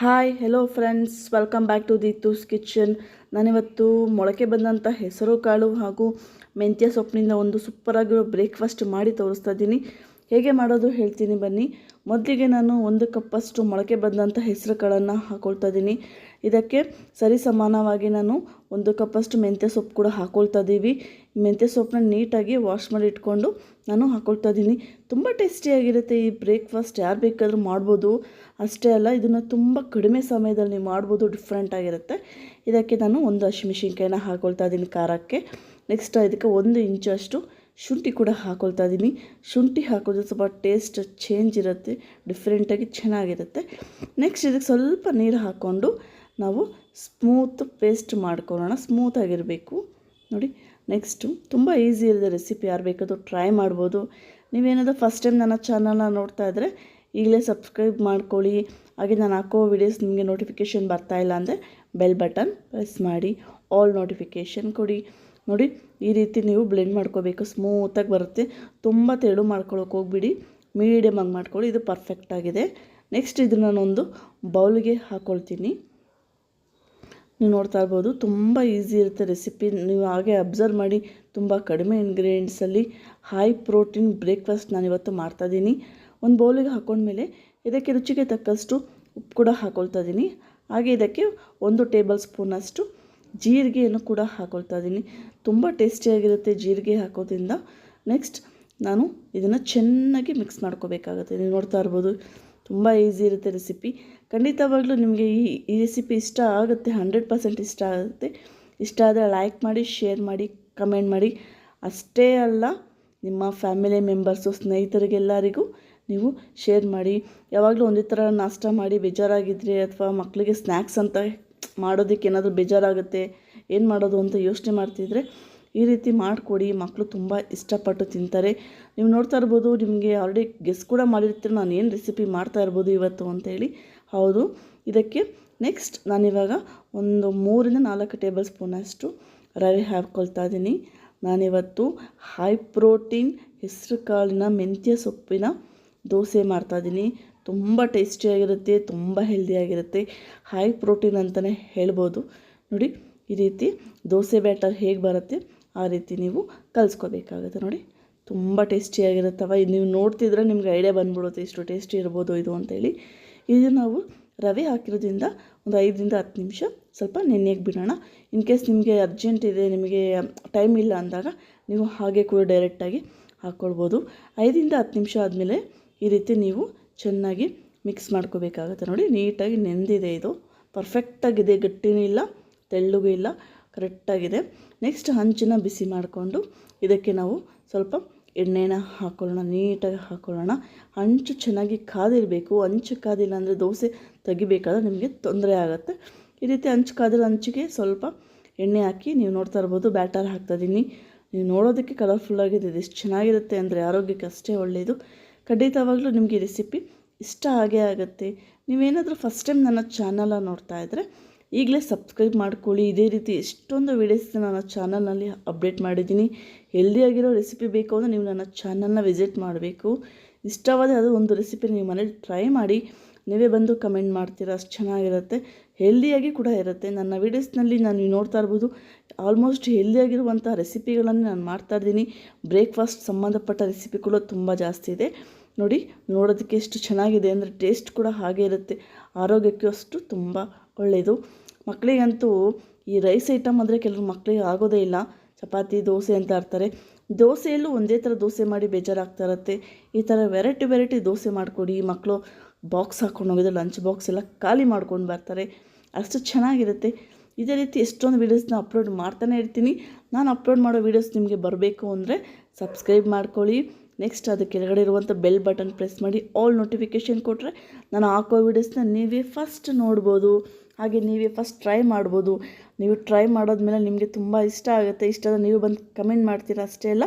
Hi hello friends welcome back to Deethu's kitchen ನಾನಿವತ್ತು ಮೊಳಕೆ ಬಂದಂಥ ಹೆಸರು ಕಾಳು ಹಾಗೂ ಮೆಂತ್ಯ ಸೊಪ್ಪಿನಿಂದ ಒಂದು ಸೂಪರಾಗಿರೋ ಬ್ರೇಕ್ಫಾಸ್ಟ್ ಮಾಡಿ ತೋರಿಸ್ತಾ ಇದ್ದೀನಿ. ಹೇಗೆ ಮಾಡೋದು ಹೇಳ್ತೀನಿ ಬನ್ನಿ. ಮೊದಲಿಗೆ ನಾನು ಒಂದು ಕಪ್ಪಷ್ಟು ಮೊಳಕೆ ಬಂದಂಥ ಹೆಸರು ಕಾಳನ್ನು ಹಾಕೊಳ್ತಾ ಇದ್ದೀನಿ ಇದಕ್ಕೆ ಸರಿ ಸಮಾನವಾಗಿ ನಾನು ಒಂದು ಕಪ್ಪಷ್ಟು ಮೆಂತ್ಯ ಸೊಪ್ಪು ಕೂಡ ಹಾಕೊಳ್ತಾ ಇದ್ದೀವಿ ಮೆಂತ್ಯ ಸೊಪ್ಪನ್ನ ನೀಟಾಗಿ ವಾಶ್ ಮಾಡಿ ಇಟ್ಕೊಂಡು ನಾನು ಹಾಕೊಳ್ತಾ ಇದ್ದೀನಿ ತುಂಬ ಟೇಸ್ಟಿಯಾಗಿರುತ್ತೆ ಈ ಬ್ರೇಕ್ಫಾಸ್ಟ್. ಯಾರು ಬೇಕಾದರೂ ಮಾಡ್ಬೋದು. ಅಷ್ಟೇ ಅಲ್ಲ, ಇದನ್ನು ತುಂಬ ಕಡಿಮೆ ಸಮಯದಲ್ಲಿ ನೀವು ಮಾಡ್ಬೋದು ಡಿಫ್ರೆಂಟಾಗಿರುತ್ತೆ ಇದಕ್ಕೆ ನಾನು ಒಂದು ಹಸಿಮೆಣ್ಸಿನ್ಕಾಯಿನ ಹಾಕೊಳ್ತಾ ಇದ್ದೀನಿ ಖಾರಕ್ಕೆ. ನೆಕ್ಸ್ಟ್ ಇದಕ್ಕೆ ಒಂದು ಇಂಚಷ್ಟು ಶುಂಠಿ ಕೂಡ ಹಾಕೊಳ್ತಾ ಇದ್ದೀನಿ. ಶುಂಠಿ ಹಾಕೋದು ಸ್ವಲ್ಪ ಟೇಸ್ಟ್ ಚೇಂಜ್ ಇರುತ್ತೆ ಡಿಫ್ರೆಂಟಾಗಿ ಚೆನ್ನಾಗಿರುತ್ತೆ. ನೆಕ್ಸ್ಟ್ ಇದಕ್ಕೆ ಸ್ವಲ್ಪ ನೀರು ಹಾಕ್ಕೊಂಡು ನಾವು ಸ್ಮೂತ್ ಪೇಸ್ಟ್ ಮಾಡ್ಕೊಳ್ಳೋಣ. ಸ್ಮೂತಾಗಿರಬೇಕು ನೋಡಿ ನೆಕ್ಸ್ಟು ತುಂಬ ಈಸಿ ಇಲ್ಲದೆ ರೆಸಿಪಿ ಯಾರು ಬೇಕಾದರೂ ಟ್ರೈ ಮಾಡ್ಬೋದು. ನೀವೇನಾದರೂ ಫಸ್ಟ್ ಟೈಮ್ ನನ್ನ ಚಾನಲ್ನ ನೋಡ್ತಾ ಇದ್ದರೆ ಈಗಲೇ ಸಬ್ಸ್ಕ್ರೈಬ್ ಮಾಡ್ಕೊಳ್ಳಿ. ಹಾಗೆ ನಾನು ಹಾಕೋ ವಿಡಿಯೋಸ್ ನಿಮಗೆ ನೋಟಿಫಿಕೇಷನ್ ಇಲ್ಲ ಅಂದರೆ ಬೆಲ್ ಬಟನ್ ಪ್ರೆಸ್ ಮಾಡಿ. ಆಲ್ ನೋಟಿಫಿಕೇಷನ್ ಕೊಡಿ. ನೋಡಿ, ಈ ರೀತಿ ನೀವು ಬ್ಲೆಂಡ್ ಮಾಡ್ಕೋಬೇಕು. ಸ್ಮೂತಾಗಿ ಬರುತ್ತೆ. ತುಂಬ ತೆಳು ಮಾಡ್ಕೊಳಕ್ಕೆ ಹೋಗ್ಬಿಡಿ. ಮೀಡಿಯಮಾಗಿ ಮಾಡ್ಕೊಳ್ಳಿ. ಇದು ಪರ್ಫೆಕ್ಟಾಗಿದೆ ನೆಕ್ಸ್ಟ್ ಇದನ್ನು ನಾನೊಂದು ಬೌಲ್ಗೆ ಹಾಕ್ಕೊಳ್ತೀನಿ ನೀವು ನೋಡ್ತಾ ಇರ್ಬೋದು, ತುಂಬ ಈಸಿ ಇರುತ್ತೆ ರೆಸಿಪಿ ನೀವು ಹಾಗೆ ಅಬ್ಸರ್ವ್ ಮಾಡಿ, ತುಂಬ ಕಡಿಮೆ ಇಂಗ್ರೀಡಿಯೆಂಟ್ಸಲ್ಲಿ ಹೈ ಪ್ರೋಟೀನ್ ಬ್ರೇಕ್ಫಾಸ್ಟ್ ನಾನು ಇವತ್ತು ಮಾಡ್ತಾಯಿದ್ದೀನಿ ಒಂದು ಬೌಲಿಗೆ ಹಾಕೊಂಡ್ಮೇಲೆ ಇದಕ್ಕೆ ರುಚಿಗೆ ತಕ್ಕಷ್ಟು ಉಪ್ಪು ಕೂಡ ಹಾಕ್ಕೊಳ್ತಾ ಇದ್ದೀನಿ ಹಾಗೆ ಇದಕ್ಕೆ ಒಂದು ಟೇಬಲ್ ಸ್ಪೂನಷ್ಟು ಜೀರಿಗೆಯನ್ನು ಕೂಡ ಹಾಕೊಳ್ತಾ ಇದ್ದೀನಿ. ತುಂಬ ಟೇಸ್ಟಿಯಾಗಿರುತ್ತೆ ಜೀರಿಗೆ ಹಾಕೋದ್ರಿಂದ. ನೆಕ್ಸ್ಟ್ ನಾನು ಇದನ್ನು ಚೆನ್ನಾಗಿ ಮಿಕ್ಸ್ ಮಾಡ್ಕೋಬೇಕಾಗುತ್ತೆ. ನೀವು ನೋಡ್ತಾ ಇರ್ಬೋದು, ತುಂಬ ಈಸಿ ಇರುತ್ತೆ ರೆಸಿಪಿ ಖಂಡಿತವಾಗ್ಲೂ ನಿಮಗೆ ಈ ಈ ರೆಸಿಪಿ ಇಷ್ಟ ಆಗುತ್ತೆ ಹಂಡ್ರೆಡ್ ಪರ್ಸೆಂಟ್ ಇಷ್ಟ ಆಗುತ್ತೆ. ಇಷ್ಟ ಆದರೆ ಲೈಕ್ ಮಾಡಿ ಶೇರ್ ಮಾಡಿ ಕಮೆಂಟ್ ಮಾಡಿ. ಅಷ್ಟೇ ಅಲ್ಲ, ನಿಮ್ಮ ಫ್ಯಾಮಿಲಿ ಮೆಂಬರ್ಸು ಸ್ನೇಹಿತರಿಗೆಲ್ಲರಿಗೂ ನೀವು ಶೇರ್ ಮಾಡಿ. ಯಾವಾಗಲೂ ಒಂದೇ ಥರ ನಾಷ್ಟ ಮಾಡಿ ಬೇಜಾರಾಗಿದ್ದರೆ ಅಥವಾ ಮಕ್ಕಳಿಗೆ ಸ್ನ್ಯಾಕ್ಸ್ ಅಂತ ಮಾಡೋದಕ್ಕೆ ಏನಾದರೂ ಬೇಜಾರಾಗುತ್ತೆ, ಏನು ಮಾಡೋದು ಅಂತ ಯೋಚನೆ ಮಾಡ್ತಿದ್ರೆ ಈ ರೀತಿ ಮಾಡಿಕೊಡಿ. ಮಕ್ಕಳು ತುಂಬ ಇಷ್ಟಪಟ್ಟು ತಿಂತಾರೆ. ನೀವು ನೋಡ್ತಾ ಇರ್ಬೋದು, ನಿಮಗೆ ಆಲ್ರೆಡಿ ಗೆಸ್ ಕೂಡ ಮಾಡಿರ್ತೀರ, ನಾನು ಏನು ರೆಸಿಪಿ ಮಾಡ್ತಾ ಇರ್ಬೋದು ಇವತ್ತು ಅಂತೇಳಿ ಹೌದು. ಇದಕ್ಕೆ ನೆಕ್ಸ್ಟ್ ನಾನಿವಾಗ ಒಂದು ಮೂರಿಂದ ನಾಲ್ಕು ಟೇಬಲ್ ಸ್ಪೂನಷ್ಟು ರವೆ ಹಾಕ್ಕೊಳ್ತಾ ಇದ್ದೀನಿ ನಾನಿವತ್ತು ಹೈ ಪ್ರೋಟೀನ್ ಹೆಸರು ಕಾಳಿನ ಮೆಂತ್ಯ ಸೊಪ್ಪಿನ ದೋಸೆ ಮಾಡ್ತಾಯಿದ್ದೀನಿ ತುಂಬ ಟೇಸ್ಟಿಯಾಗಿರುತ್ತೆ, ತುಂಬ ಹೆಲ್ದಿಯಾಗಿರುತ್ತೆ. ಹೈ ಪ್ರೋಟೀನ್ ಅಂತಲೇ ಹೇಳ್ಬೋದು. ನೋಡಿ, ಈ ರೀತಿ ದೋಸೆ ಬ್ಯಾಟರ್ ಹೇಗೆ ಬರುತ್ತೆ, ಆ ರೀತಿ ನೀವು ಕಲಿಸ್ಕೋಬೇಕಾಗುತ್ತೆ ನೋಡಿ. ತುಂಬ ಟೇಸ್ಟಿಯಾಗಿರುತ್ತವ. ಇದು ನೀವು ನೋಡ್ತಿದ್ರೆ ನಿಮ್ಗೆ ಐಡಿಯಾ ಬಂದ್ಬಿಡುತ್ತೆ ಇಷ್ಟು ಟೇಸ್ಟಿ ಇರ್ಬೋದು ಇದು ಅಂತೇಳಿ. ಇದು ನಾವು ರವೆ ಹಾಕಿರೋದ್ರಿಂದ ಒಂದು ಐದರಿಂದ ಹತ್ತು ನಿಮಿಷ ಸ್ವಲ್ಪ ನೆನೆಯಾಗಿ ಬಿಡೋಣ. ಇನ್ ಕೇಸ್ ನಿಮಗೆ ಅರ್ಜೆಂಟ್ ಇದೆ, ನಿಮಗೆ ಟೈಮ್ ಇಲ್ಲ ಅಂದಾಗ ನೀವು ಹಾಗೆ ಕೂಡ ಡೈರೆಕ್ಟಾಗಿ ಹಾಕ್ಕೊಳ್ಬೋದು ಐದರಿಂದ ಹತ್ತು ನಿಮಿಷ ಆದಮೇಲೆ ಈ ರೀತಿ ನೀವು ಚೆನ್ನಾಗಿ ಮಿಕ್ಸ್ ಮಾಡ್ಕೋಬೇಕಾಗುತ್ತೆ. ನೋಡಿ, ನೀಟಾಗಿ ನೆಂದಿದೆ ಇದು. ಪರ್ಫೆಕ್ಟಾಗಿದೆ ಗಟ್ಟಿನೂ ಇಲ್ಲ, ತೆಳ್ಳಗೂ ಇಲ್ಲ ಕರೆಕ್ಟಾಗಿದೆ ನೆಕ್ಸ್ಟ್ ಹಂಚನ್ನ ಬಿಸಿ ಮಾಡಿಕೊಂಡು ಇದಕ್ಕೆ ನಾವು ಸ್ವಲ್ಪ ಎಣ್ಣೆನ ಹಾಕೊಳ್ಳೋಣ, ನೀಟಾಗಿ ಹಾಕ್ಕೊಳ್ಳೋಣ ಹಂಚು ಚೆನ್ನಾಗಿ ಕಾದಿರಬೇಕು. ಹಂಚು ಕಾದಿಲ್ಲ ಅಂದರೆ ದೋಸೆ ತೆಗಿಬೇಕಾದ್ರೆ ನಿಮಗೆ ತೊಂದರೆ ಆಗುತ್ತೆ. ಈ ರೀತಿ ಹಂಚು ಕಾದಿರೋ ಹಂಚಿಗೆ ಸ್ವಲ್ಪ ಎಣ್ಣೆ ಹಾಕಿ ನೀವು ನೋಡ್ತಾ ಇರ್ಬೋದು, ಬ್ಯಾಟರ್ ಹಾಕ್ತಾಯಿದ್ದೀನಿ ನೀವು ನೋಡೋದಕ್ಕೆ ಕಲರ್ಫುಲ್ಲಾಗಿದೆ ಇದು ಎಷ್ಟು ಚೆನ್ನಾಗಿರುತ್ತೆ ಅಂದರೆ ಆರೋಗ್ಯಕ್ಕೆ ಅಷ್ಟೇ ಒಳ್ಳೆಯದು ಖಂಡಿತವಾಗ್ಲೂ ನಿಮಗೆ ರೆಸಿಪಿ ಇಷ್ಟ ಆಗೇ ಆಗುತ್ತೆ. ನೀವೇನಾದರೂ ಫಸ್ಟ್ ಟೈಮ್ ನನ್ನ ಚಾನಲ ನೋಡ್ತಾ ಇದ್ದರೆ ಈಗಲೇ ಸಬ್ಸ್ಕ್ರೈಬ್ ಮಾಡ್ಕೊಳ್ಳಿ. ಇದೇ ರೀತಿ ಎಷ್ಟೊಂದು ವೀಡಿಯೋಸ್ ನನ್ನ ಚಾನಲ್ನಲ್ಲಿ ಅಪ್ಡೇಟ್ ಮಾಡಿದ್ದೀನಿ. ಹೆಲ್ದಿಯಾಗಿರೋ ರೆಸಿಪಿ ಬೇಕು ಅಂದರೆ ನೀವು ನನ್ನ ಚಾನಲ್ನ ವಿಸಿಟ್ ಮಾಡಬೇಕು. ಇಷ್ಟವಾದ ಅದು ಒಂದು ರೆಸಿಪಿ ನೀವು ಮನೇಲಿ ಟ್ರೈ ಮಾಡಿ. ನೀವೇ ಬಂದು ಕಮೆಂಟ್ ಮಾಡ್ತೀರಾ, ಅಷ್ಟು ಚೆನ್ನಾಗಿರುತ್ತೆ. ಹೆಲ್ದಿಯಾಗಿ ಕೂಡ ಇರುತ್ತೆ. ನನ್ನ ವೀಡಿಯೋಸ್ನಲ್ಲಿ ನಾನು ನೋಡ್ತಾ ಇರ್ಬೋದು ಆಲ್ಮೋಸ್ಟ್ ಹೆಲ್ದಿಯಾಗಿರುವಂಥ ರೆಸಿಪಿಗಳನ್ನು ನಾನು ಮಾಡ್ತಾ ಇದ್ದೀನಿ. ಬ್ರೇಕ್ಫಾಸ್ಟ್ ಸಂಬಂಧಪಟ್ಟ ರೆಸಿಪಿ ಕೂಡ ತುಂಬ ಜಾಸ್ತಿ ಇದೆ. ನೋಡಿ, ನೋಡೋದಕ್ಕೆ ಎಷ್ಟು ಚೆನ್ನಾಗಿದೆ ಅಂದರೆ ಟೇಸ್ಟ್ ಕೂಡ ಹಾಗೆ ಇರುತ್ತೆ. ಆರೋಗ್ಯಕ್ಕೂ ಅಷ್ಟು ತುಂಬ ಒಳ್ಳೆಯದು ಮಕ್ಕಳಿಗಂತೂ ಈ ರೈಸ್ ಐಟಮ್ ಅಂದರೆ ಕೆಲವರು ಮಕ್ಕಳಿಗೆ ಆಗೋದೇ ಇಲ್ಲ. ಚಪಾತಿ, ದೋಸೆ ಅಂತ ಇರ್ತಾರೆ ದೋಸೆಯಲ್ಲೂ ಒಂದೇ ಥರ ದೋಸೆ ಮಾಡಿ ಬೇಜಾರಾಗ್ತಾ ಇರುತ್ತೆ. ಈ ಥರ ವೆರೈಟಿ ವೆರೈಟಿ ದೋಸೆ ಮಾಡಿಕೊಡಿ. ಮಕ್ಕಳು ಬಾಕ್ಸ್ ಹಾಕ್ಕೊಂಡು ಹೋಗಿದ್ರೆ ಲಂಚ್ ಬಾಕ್ಸ್ ಎಲ್ಲ ಖಾಲಿ ಮಾಡ್ಕೊಂಡು ಬರ್ತಾರೆ. ಅಷ್ಟು ಚೆನ್ನಾಗಿರುತ್ತೆ. ಇದೇ ರೀತಿ ಎಷ್ಟೊಂದು ವೀಡಿಯೋಸ್ನ ಅಪ್ಲೋಡ್ ಮಾಡ್ತಾನೆ ಇರ್ತೀನಿ. ನಾನು ಅಪ್ಲೋಡ್ ಮಾಡೋ ವೀಡಿಯೋಸ್ ನಿಮಗೆ ಬರಬೇಕು ಅಂದರೆ ಸಬ್ಸ್ಕ್ರೈಬ್ ಮಾಡ್ಕೊಳ್ಳಿ. ನೆಕ್ಸ್ಟ್ ಅದು ಕೆಳಗಡೆ ಇರುವಂಥ ಬೆಲ್ ಬಟನ್ ಪ್ರೆಸ್ ಮಾಡಿ ಆಲ್ ನೋಟಿಫಿಕೇಷನ್ ಕೊಟ್ಟರೆ ನಾನು ಹಾಕೋ ವೀಡಿಯೋಸ್ನ ನೀವೇ ಫಸ್ಟ್ ನೋಡ್ಬೋದು. ಹಾಗೆ ನೀವೇ ಫಸ್ಟ್ ಟ್ರೈ ಮಾಡ್ಬೋದು. ನೀವು ಟ್ರೈ ಮಾಡೋದ್ಮೇಲೆ ನಿಮಗೆ ತುಂಬ ಇಷ್ಟ ಆಗುತ್ತೆ. ಇಷ್ಟ ನೀವು ಬಂದು ಕಮೆಂಟ್ ಮಾಡ್ತೀರಾ ಅಷ್ಟೇ ಅಲ್ಲ,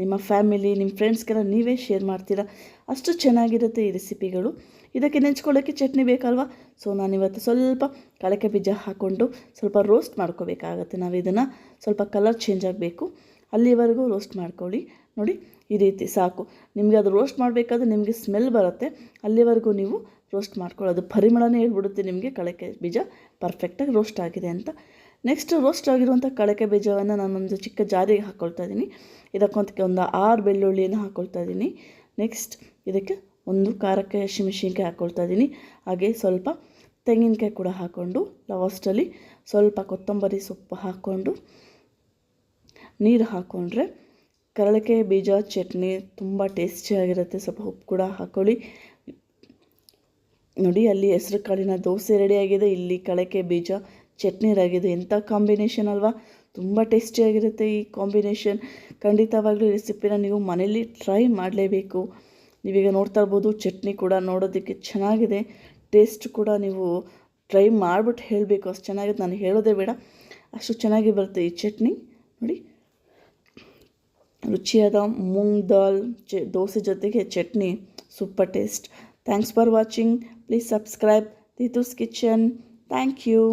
ನಿಮ್ಮ ಫ್ಯಾಮಿಲಿ ನಿಮ್ಮ ಫ್ರೆಂಡ್ಸ್ಗೆಲ್ಲ ನೀವೇ ಶೇರ್ ಮಾಡ್ತೀರಾ. ಅಷ್ಟು ಚೆನ್ನಾಗಿರುತ್ತೆ ಈ ರೆಸಿಪಿಗಳು ಇದಕ್ಕೆ ನೆಂಚ್ಕೊಳ್ಳೋಕ್ಕೆ ಚಟ್ನಿ ಬೇಕಲ್ವಾ? ಸೊ ನಾನಿವತ್ತು ಸ್ವಲ್ಪ ಕಳಕೆ ಬೀಜ ಹಾಕ್ಕೊಂಡು ಸ್ವಲ್ಪ ರೋಸ್ಟ್ ಮಾಡ್ಕೋಬೇಕಾಗತ್ತೆ. ನಾವು ಇದನ್ನು ಸ್ವಲ್ಪ ಕಲರ್ ಚೇಂಜ್ ಆಗಬೇಕು. ಅಲ್ಲಿವರೆಗೂ ರೋಸ್ಟ್ ಮಾಡ್ಕೊಳ್ಳಿ. ನೋಡಿ ಈ ರೀತಿ ಸಾಕು. ನಿಮಗೆ ಅದು ರೋಸ್ಟ್ ಮಾಡಬೇಕಾದ್ರೆ ನಿಮಗೆ ಸ್ಮೆಲ್ ಬರುತ್ತೆ. ಅಲ್ಲಿವರೆಗೂ ನೀವು ರೋಸ್ಟ್ ಮಾಡ್ಕೊಳ್ಳೋದು ಪರಿಮಳನೇ ಹೇಳ್ಬಿಡುತ್ತೆ ನಿಮಗೆ. ಕಳಕೆ ಬೀಜ ಪರ್ಫೆಕ್ಟಾಗಿ ರೋಸ್ಟ್ ಆಗಿದೆ ಅಂತ. ನೆಕ್ಸ್ಟ್ ರೋಸ್ಟ್ ಆಗಿರುವಂಥ ಕಳಕೆ ಬೀಜವನ್ನು ನಾನೊಂದು ಚಿಕ್ಕ ಜಾರಿಗೆ ಹಾಕ್ಕೊಳ್ತಾ ಇದ್ದೀನಿ. ಇದಕ್ಕೊಂದಕ್ಕೆ ಒಂದು ಆರು ಬೆಳ್ಳುಳ್ಳಿಯನ್ನು ಹಾಕ್ಕೊಳ್ತಾ ಇದ್ದೀನಿ. ನೆಕ್ಸ್ಟ್ ಇದಕ್ಕೆ ಒಂದು ಖಾರಕ್ಕೆ ಹಸಿಮೆಣಸಿನ್ಕಾಯಿ ಹಾಕ್ಕೊಳ್ತಾ ಇದ್ದೀನಿ. ಹಾಗೆ ಸ್ವಲ್ಪ ತೆಂಗಿನಕಾಯಿ ಕೂಡ ಹಾಕ್ಕೊಂಡು ಲಾಸ್ಟಲ್ಲಿ ಸ್ವಲ್ಪ ಕೊತ್ತಂಬರಿ ಸೊಪ್ಪು ಹಾಕ್ಕೊಂಡು, ನೀರು ಹಾಕ್ಕೊಂಡ್ರೆ ಕರಳಿಕೆ ಬೀಜ, ಚಟ್ನಿ ತುಂಬ ಟೇಸ್ಟಿಯಾಗಿರುತ್ತೆ ಸ್ವಲ್ಪ ಉಪ್ಪು ಕೂಡ ಹಾಕ್ಕೊಳ್ಳಿ ನೋಡಿ, ಅಲ್ಲಿ ಹೆಸರು ಕಾಳಿನ ದೋಸೆ ರೆಡಿಯಾಗಿದೆ ಇಲ್ಲಿ ಕಳಕೆ ಬೀಜ, ಚಟ್ನಿ ಆಗಿದೆ. ಎಂಥ ಕಾಂಬಿನೇಷನ್ ಅಲ್ವಾ? ತುಂಬ ಟೇಸ್ಟಿಯಾಗಿರುತ್ತೆ ಈ ಕಾಂಬಿನೇಷನ್ ಖಂಡಿತವಾಗ್ಲೂ ರೆಸಿಪಿನ ನೀವು ಮನೇಲಿ ಟ್ರೈ ಮಾಡಲೇಬೇಕು. ನೀವೀಗ ನೋಡ್ತಾ ಇರ್ಬೋದು, ಚಟ್ನಿ ಕೂಡ ನೋಡೋದಕ್ಕೆ ಚೆನ್ನಾಗಿದೆ. ಟೇಸ್ಟ್ ಕೂಡ ನೀವು ಟ್ರೈ ಮಾಡಿಬಿಟ್ಟು ಹೇಳಬೇಕು. ಅಷ್ಟು ಚೆನ್ನಾಗಿದೆ ನಾನು ಹೇಳೋದೇ ಬೇಡ. ಅಷ್ಟು ಚೆನ್ನಾಗಿ ಬರುತ್ತೆ ಈ ಚಟ್ನಿ. ನೋಡಿ ರುಚಿಯಾದ ಮೂಂಗ್ ದಾಲ್ ಚೆ ದೋಸೆ ಜೊತೆಗೆ chutney super taste thanks for watching please subscribe ದಿತೂಸ್ kitchen thank you